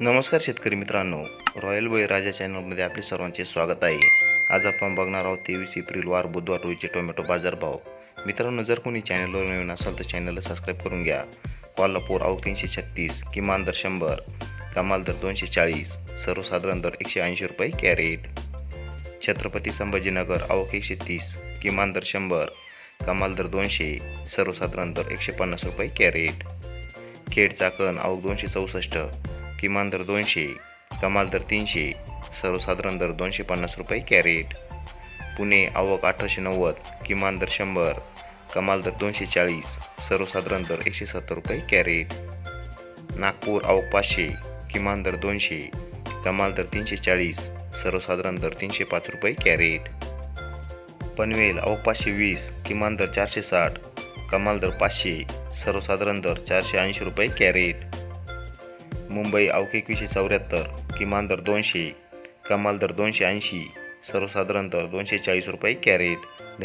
नमस्कार शेतकरी मित्रांनो. रॉयल बळीराजा चॅनलमध्ये आपले सर्वांचे स्वागत आहे. आज आपण बघणार आहोत तेवीस एप्रिल वार बुधवार रोजीचे टोमॅटो बाजारभाव. मित्रांनो जर कोणी चॅनलवर नवीन असाल तर चॅनलला सबस्क्राईब करून घ्या. कोल्हापूर आवक तीनशे छत्तीस किमान दर शंभर कमाल दर दोनशे चाळीस सर्वसाधारण दर एकशे ऐंशी रुपये कॅरेट. छत्रपती संभाजीनगर आवक एकशे तीस किमान दर शंभर कमाल दर दोनशे सर्वसाधारण दर एकशे पन्नास रुपये कॅरेट. खेड चाकण आवक दोनशे चौसष्ट किमान दर दोनशे कमाल दर तीनशे सर्वसाधारण दर दोनशे पन्नास रुपये कॅरेट. पुणे आवक अठराशे नव्वद किमान दर शंभर कमाल दर दोनशे चाळीस सर्वसाधारण दर एकशे सत्तर रुपये कॅरेट. नागपूर आवक पाचशे किमान दर दोनशे कमाल दर तीनशे चाळीस सर्वसाधारण दर तीनशे पाच रुपये कॅरेट. पनवेल आवक पाचशे वीस किमान दर चारशे साठ कमाल दर पाचशे सर्वसाधारण दर चारशे ऐंशी रुपये कॅरेट. मुंबई अवके एकवीसशे चौऱ्याहत्तर किमान दर दोनशे कमाल दर दोनशे ऐंशी सर्वसाधारण दर दोनशे चाळीस रुपये कॅरेट.